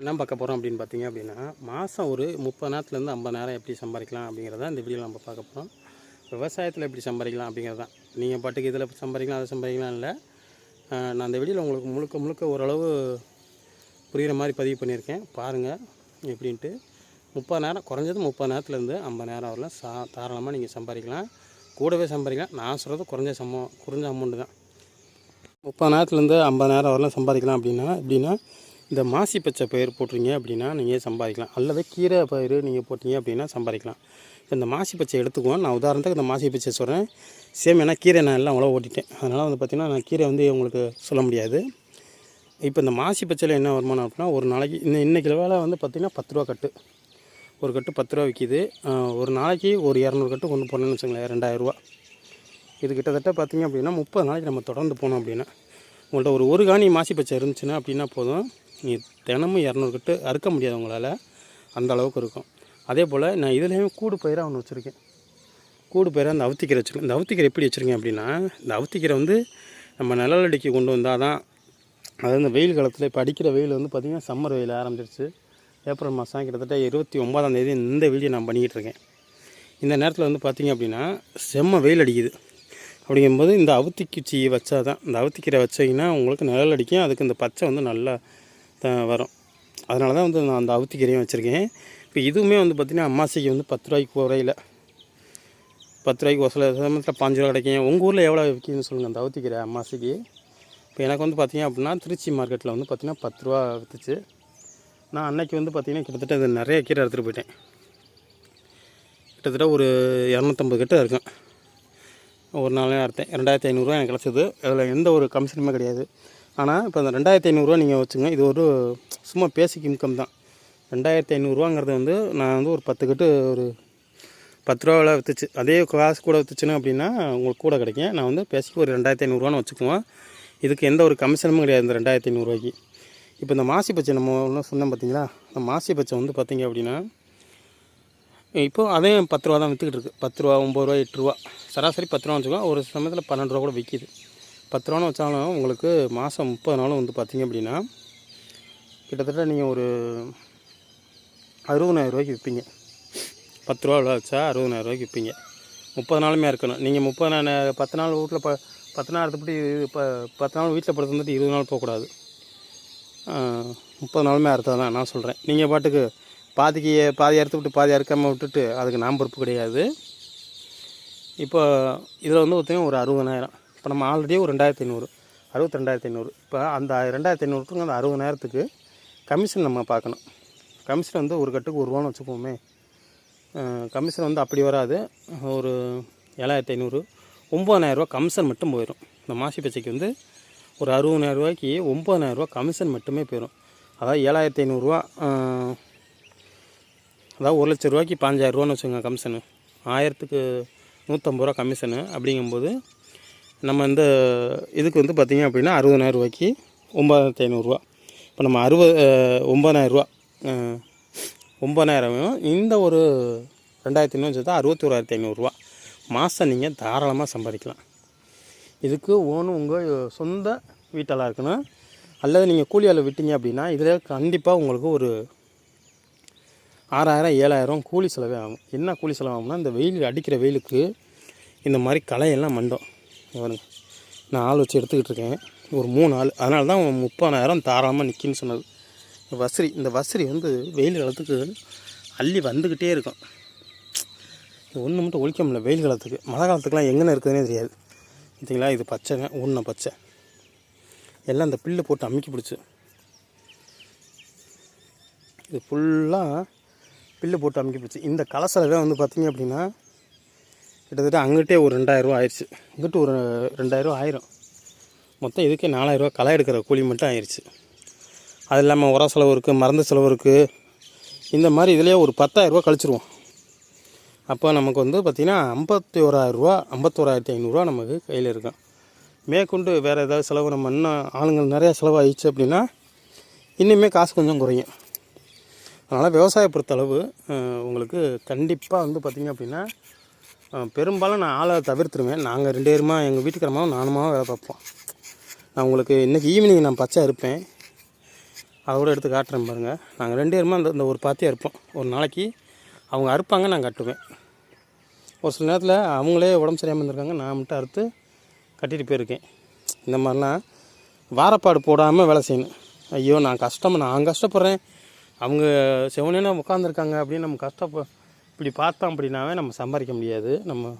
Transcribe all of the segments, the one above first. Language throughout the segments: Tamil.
என்ன பார்க்க போகிறோம் அப்படின்னு பார்த்தீங்க அப்படின்னா மாதம் ஒரு முப்பது நேரத்துலேருந்து ஐம்பது நேரம் எப்படி சம்பாதிக்கலாம் அப்படிங்கிறத இந்த வீடியோவில் நம்ம பார்க்க போகிறோம் விவசாயத்தில் எப்படி சம்பாதிக்கலாம் அப்படிங்கிறது? தான் நீங்கள் பாட்டுக்கு இதில் சம்பாதிக்கலாம் அதை சம்பாதிக்கலாம் இல்லை. நான் அந்த வீடியோவில் உங்களுக்கு முழுக்க முழுக்க ஓரளவு புரிகிற மாதிரி பதிவு பண்ணியிருக்கேன். பாருங்கள் எப்படின்ட்டு. முப்பது நேரம் குறைஞ்சது முப்பது நேரத்துலேருந்து ஐம்பது நேரம் வரலாம். சா தாராளமாக நீங்கள் சம்பாதிக்கலாம். கூடவே சம்பாதிக்கலாம். நான் சொல்கிறது குறைஞ்ச சம்ம குறைஞ்ச அமௌண்ட்டு தான். முப்பது நேரத்துலேருந்து ஐம்பது நேரம் வரலாம் சம்பாதிக்கலாம் அப்படின்னா எப்படின்னா இந்த மாசி பச்சை பயிர் போட்டிருங்க அப்படின்னா நீங்கள் சம்பாதிக்கலாம். அல்லது கீரை பயிர் நீங்கள் போட்டீங்க அப்படின்னா சம்பாதிக்கலாம். இப்போ இந்த மாசி பச்சை எடுத்துக்குவோம். நான் உதாரணத்துக்கு இந்த மாசி பச்சை சொல்கிறேன் சேம் ஏன்னா கீரை நான் எல்லாம் அவ்வளோ ஓட்டிட்டேன். அதனால் வந்து பார்த்திங்கன்னா நான் கீரை வந்து உங்களுக்கு சொல்ல முடியாது. இப்போ இந்த மாசி பச்சையில் என்ன வருமானம் அப்படின்னா ஒரு நாளைக்கு இந்த இன்றைக்கி வேலை வந்து பார்த்திங்கன்னா பத்து ரூபா கட்டு. ஒரு கட்டு பத்து ரூபா விற்கிது ஒரு நாளைக்கு ஒரு இரநூறு கட்டு கொண்டு போனேன்னு வச்சுங்களேன் ரெண்டாயிரரூவா இது கிட்டத்தட்ட பார்த்தீங்க அப்படின்னா முப்பது நாளைக்கு நம்ம தொடர்ந்து போனோம் அப்படின்னா. உங்கள்கிட்ட ஒரு ஒரு காணி மாசி பச்சை இருந்துச்சுன்னா அப்படின்னா போதும். நீ தினமும் இரநூறு கட்டு அறுக்க முடியாது உங்களால். அந்த அளவுக்கு இருக்கும். அதே போல் நான் இதுலேயும் கூடு பயிராக ஒன்று வச்சுருக்கேன். கூடு பயிராக அந்த அவுத்திக்கீரை வச்சுருக்கேன். இந்த அவுத்திக்கீரை எப்படி வச்சுருக்கேன் அப்படின்னா இந்த அவுத்திக்கீரை வந்து நம்ம நிழலடிக்கு கொண்டு வந்தால் தான் அது இந்த வெயில் காலத்தில் இப்போ அடிக்கிற வெயில் வந்து பார்த்திங்கன்னா சம்மர் வெயில் ஆரம்பிச்சிருச்சு. ஏப்ரல் மாதம் கிட்டத்தட்ட இருபத்தி ஒம்பதாம் தேதி இந்த வீடியோ நான் பண்ணிக்கிட்டு இருக்கேன். இந்த நேரத்தில் வந்து பார்த்திங்க அப்படின்னா செம்ம வெயில் அடிக்குது. அப்படிங்கும்போது இந்த அவுத்தி குச்சி வச்சா தான் இந்த அவுத்திக்கீரை வச்சிங்கன்னா உங்களுக்கு நிழல் அடிக்கும் அதுக்கு இந்த பச்சை வந்து நல்லா வரும். அதனால தான் வந்து நான் அந்த அவுத்திக்கீரையும் வச்சுருக்கேன். இப்போ இதுவுமே வந்து பார்த்திங்கன்னா அம்மாசிக்கு வந்து பத்து ரூபாய்க்கு குறையில. பத்து ரூபாய்க்கு ஒரு சில சமயத்தில் பாஞ்சு ரூபா கிடைக்கும். உங்கள் ஊரில் எவ்வளோ விற்கிதுன்னு சொல்லுங்கள் அந்த அவுத்திக்கீரை அம்மாசிக்கு. இப்போ எனக்கு வந்து பார்த்திங்க அப்படின்னா திருச்சி மார்க்கெட்டில் வந்து பார்த்திங்கன்னா பத்து ரூபா விற்றுச்சு நான் அன்னைக்கு வந்து பார்த்திங்கன்னா கிட்டத்தட்ட இது நிறைய கீரை எடுத்துகிட்டு போயிட்டேன். கிட்டத்தட்ட ஒரு இரநூத்தம்பது கிட்ட இருக்கும். ஒரு நாளே அறுத்தேன். ரெண்டாயிரத்தி ஐநூறுரூவா எனக்கு கிடச்சிது. அதில் எந்த ஒரு கமிஷனுமே கிடையாது. ஆனால் இப்போ அந்த ரெண்டாயிரத்தி ஐநூறுரூவா நீங்கள் வச்சுங்க இது ஒரு சும்மா பேசிக் இன்கம் தான். ரெண்டாயிரத்தி ஐநூறுரூவாங்கிறது வந்து நான் வந்து ஒரு பத்து கட்டு ஒரு பத்து ரூபாவில் விற்றுச்சு அதே காசு கூட விற்றுச்சுன்னு அப்படின்னா உங்களுக்கு கூட கிடைக்கும். நான் வந்து பேசிக்கு ஒரு ரெண்டாயிரத்தி ஐநூறுரூவான்னு வச்சுக்குவோம் இதுக்கு எந்த ஒரு கமிஷனும் கிடையாது இந்த ரெண்டாயிரத்தி ஐநூறுரூவாய்க்கு இப்போ இந்த மாசி பச்சை நம்ம ஒன்றும் சொன்னோம் பார்த்தீங்களா இந்த மாசி பச்சை வந்து பார்த்திங்க அப்படின்னா இப்போ அதே பத்து ரூபா தான் விற்றுக்கிட்டு இருக்குது பத்து ரூபா ஒம்பது ரூபா எட்டு ரூபா. சராசரி பத்து ரூபா வச்சுக்கோங்க. ஒரு சமயத்தில் பன்னெண்டு ரூபா கூட விற்கிது பத்து ரூபான்னு வச்சாலும் உங்களுக்கு மாதம் முப்பது நாளும் வந்து பார்த்தீங்க அப்படின்னா கிட்டத்தட்ட நீங்கள் ஒரு அறுபதாயிரம் ரூபாய்க்கு விற்பீங்க. பத்து ரூபா இவ்வளோ வச்சா அறுபதாயிரம் ரூபாய்க்கு விற்பீங்க. முப்பது நாளுமே இருக்கணும். நீங்கள் முப்பது நாள் பத்து நாள் வீட்டில் ப பத்து நாள் எடுத்துப்படி இப்போ பத்து நாள் வீட்டில் படுத்து வந்துட்டு இருபது நாள் போகக்கூடாது. முப்பது நாளுமே அறுத்தது தான் நான் சொல்கிறேன் நீங்கள் பாட்டுக்கு பாதிக்கு பாதி அறுத்து விட்டு பாதி அறுக்காமல் விட்டுட்டு அதுக்கு நான் பொறுப்பு கிடையாது. இப்போ இதில் வந்து பார்த்திங்கன்னா ஒரு அறுபதாயிரம். இப்போ நம்ம ஆல்ரெடி ஒரு ரெண்டாயிரத்தி ஐநூறு அறுபத்தி ரெண்டாயிரத்தி ஐநூறு. இப்போ அந்த ரெண்டாயிரத்தி ஐநூறுக்கு அந்த அறுபதாயிரத்துக்கு கமிஷன் நம்ம பார்க்கணும். கமிஷன் வந்து ஒரு கட்டுக்கு ஒரு ரூபான்னு வச்சுப்போமே. கமிஷன் வந்து அப்படி வராது. ஒரு ஏழாயிரத்தி ஐநூறு ஒம்பதாயிரரூவா கமிஷன் மட்டும் போயிடும் இந்த மாசி பச்சைக்கு வந்து ஒரு அறுபதாயிரரூவாய்க்கு ஒம்பதாயிரரூவா கமிஷன் மட்டுமே போயிடும் அதாவது ஏழாயிரத்தி ஐநூறுரூவா அதாவது ஒரு லட்ச ரூபாய்க்கு பாஞ்சாயிரரூவான்னு வச்சுக்கோங்க கமிஷனு. ஆயிரத்துக்கு நூற்றம்பது ரூபா கமிஷனு அப்படிங்கும்போது நம்ம இந்த இதுக்கு வந்து பார்த்திங்க அப்படின்னா அறுபதாயிரம் ரூபாய்க்கு ஒம்பதாயிரத்தி ஐநூறுரூவா. இப்போ நம்ம அறுபது ஒம்பதாயிரரூவா ஒம்பதாயிரம் இந்த ஒரு ரெண்டாயிரத்தி ஐநூறு சேர்த்தா அறுபத்தி ஓராயிரத்தி ஐநூறுரூவா. மாதம் நீங்கள் தாராளமாக சம்பாதிக்கலாம். இதுக்கு ஓனும் உங்கள் சொந்த வீட்டெல்லாம் இருக்கணும். அல்லது நீங்கள் கூலி ஆளை விட்டீங்க அப்படின்னா இதில் கண்டிப்பாக உங்களுக்கு ஒரு ஆறாயிரம் ஏழாயிரம் கூலி செலவே ஆகும். என்ன கூலி செலவாகும்னா இந்த வெயில் அடிக்கிற வெயிலுக்கு இந்த மாதிரி களையெல்லாம் மண்டும். பாருங்க. நான் ஆள் வச்சு எடுத்துக்கிட்டு இருக்கேன் ஒரு மூணு ஆள். அதனால தான் முப்பதாயிரம் தாராளமாக நிற்கின்னு சொன்னது. வசரி இந்த வசரி வந்து வெயில் காலத்துக்கு அள்ளி வந்துக்கிட்டே இருக்கும். ஒன்று மட்டும் ஒழிக்க முடியல வெயில் காலத்துக்கு. மழை காலத்துக்குலாம் எங்கன்னு இருக்குதுன்னே தெரியாது. பார்த்தீங்களா? இது பச்சைங்க ஊன்ன பச்சை. எல்லாம் இந்த பில்லு போட்டு அமுக்கி பிடிச்சி. இது ஃபுல்லாக பில்லு போட்டு அமுக்கி பிடிச்சி. இந்த கலசலவே வந்து பார்த்தீங்க அப்படின்னா கிட்டத்தட்ட அங்கிட்டே ஒரு ரெண்டாயிரரூவா ஆயிடுச்சு. இங்கிட்டு ஒரு ரெண்டாயிரரூவா ஆயிரும். மொத்தம் இதுக்கே நாலாயிரரூவா களை எடுக்கிற கூலி மட்டும் ஆயிடுச்சு அது இல்லாமல் உர செலவு இருக்குது மருந்து செலவு இருக்குது இந்த மாதிரி இதுலேயே ஒரு பத்தாயிரரூவா கழிச்சிருவோம். அப்போ நமக்கு வந்து பார்த்திங்கன்னா ஐம்பத்தி ஓராயிரரூவா ஐம்பத்தோராயிரத்தி ஐநூறுரூவா நமக்கு கையில் இருக்கும். மேற்கொண்டு வேறு ஏதாவது செலவு நம்ம இன்னும் ஆளுங்கள் நிறையா செலவாகிடுச்சு அப்படின்னா இன்னுமே காசு கொஞ்சம் குறையும். அதனால் விவசாய பொறுத்தளவு உங்களுக்கு கண்டிப்பாக வந்து பார்த்திங்க அப்படின்னா பெரும்பாலும் நான் ஆளை தவிர்த்துருவேன். நாங்கள் ரெண்டு பேருமா எங்கள் வீட்டுக்காரமாவும் நானுமாவும் வேலை பார்ப்போம். நான் உங்களுக்கு இன்றைக்கி ஈவினிங் நான் பச்சை இருப்பேன் அதோட எடுத்து காட்டுறேன் பாருங்கள் நாங்கள் ரெண்டு பேருமா அந்த இந்த ஒரு பாத்தியாக இருப்போம் ஒரு நாளைக்கு அவங்க அறுப்பாங்க நான் கட்டுவேன். ஒரு சில நேரத்தில் அவங்களே உடம்பு சரியாமல் இருந்திருக்காங்க நான் மட்டும் அறுத்து கட்டிட்டு போயிருக்கேன். இந்த மாதிரிலாம் வாரப்பாடு போடாமல் வேலை செய்யணும். ஐயோ நான் கஷ்டம் நான் கஷ்டப்படுறேன். அவங்க செவனேனா உட்காந்துருக்காங்க அப்படின்னு நம்ம கஷ்டப்ப இப்படி பார்த்தோம் அப்படின்னாவே நம்ம சம்பாதிக்க முடியாது. நம்ம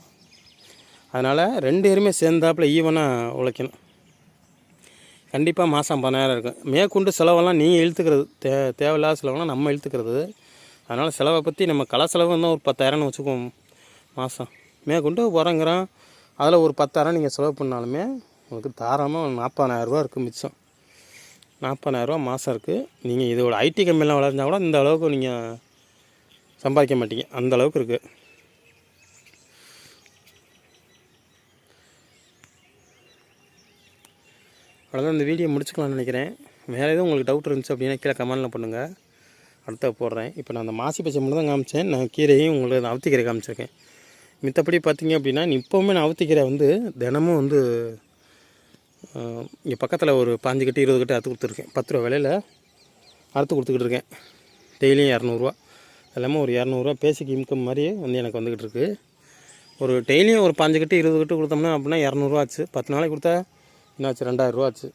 அதனால் ரெண்டு பேருமே சேர்ந்தாப்புல ஈவனாக உழைக்கணும். கண்டிப்பாக மாதம் பதினாயிரம் இருக்கும். மேற்கொண்டு செலவெல்லாம் நீங்கள் இழுத்துக்கிறது தே தேவையில்லாத செலவெல்லாம் நம்ம இழுத்துக்கிறது. அதனால் செலவை பற்றி நம்ம களை செலவு தான் ஒரு பத்தாயிரம்னு வச்சுக்குவோம் மாதம் மேற்கொண்டு உறங்குறோம். அதில் ஒரு பத்தாயிரம் நீங்கள் செலவு பண்ணாலுமே உங்களுக்கு தாராளமாக நாற்பதாயிரரூவா இருக்குது மிச்சம். நாற்பதாயிரரூவா மாதம் இருக்குது நீங்கள் இதோட ஐடி கம்பெனிலாம் வளர்ந்தா கூட இந்த அளவுக்கு நீங்கள் சம்பாதிக்க மாட்டீங்க. அந்த அளவுக்கு இருக்குது அவ்வளோதான் இந்த வீடியோ முடிச்சுக்கலாம்னு நினைக்கிறேன். வேறு எதுவும் உங்களுக்கு டவுட் இருந்துச்சு அப்படின்னா கீழே கமெண்டில் பண்ணுங்கள் அடுத்த போடுறேன். இப்போ நான் அந்த மாசி பச்சை மட்டும் தான் காமிச்சேன். நான் கீரையும் உங்களுக்கு நான் அவுத்திக்கீரை காமிச்சிருக்கேன். மித்தபடி பார்த்தீங்க அப்படின்னா இப்போவுமே நான் அவுத்திக்கீரை வந்து தினமும் வந்து இங்கே பக்கத்தில் ஒரு பாஞ்சு கட்டு இருபது கட்டு அறுத்து கொடுத்துருக்கேன். பத்து ரூபா விலையில் அறுத்து கொடுத்துக்கிட்டு இருக்கேன். டெய்லியும் இரநூறுவா. எல்லாமே ஒரு இரநூறுவா பேசிக் இன்கம் மாதிரியே வந்து எனக்கு வந்துக்கிட்டு இருக்கு. ஒரு டெய்லியும் ஒரு பாஞ்சு கட்டு இருபது கட்டு கொடுத்தோம்னா அப்படின்னா இரநூறுவா ஆச்சு. பத்து நாளைக்கு கொடுத்தா என்னாச்சு? ரெண்டாயிரரூவா ஆச்சு.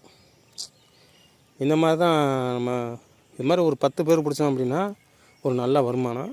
இந்த மாதிரி தான் நம்ம இது மாதிரி ஒரு பத்து பேர் பிடிச்சோம் அப்படின்னா ஒரு நல்ல வருமானம்.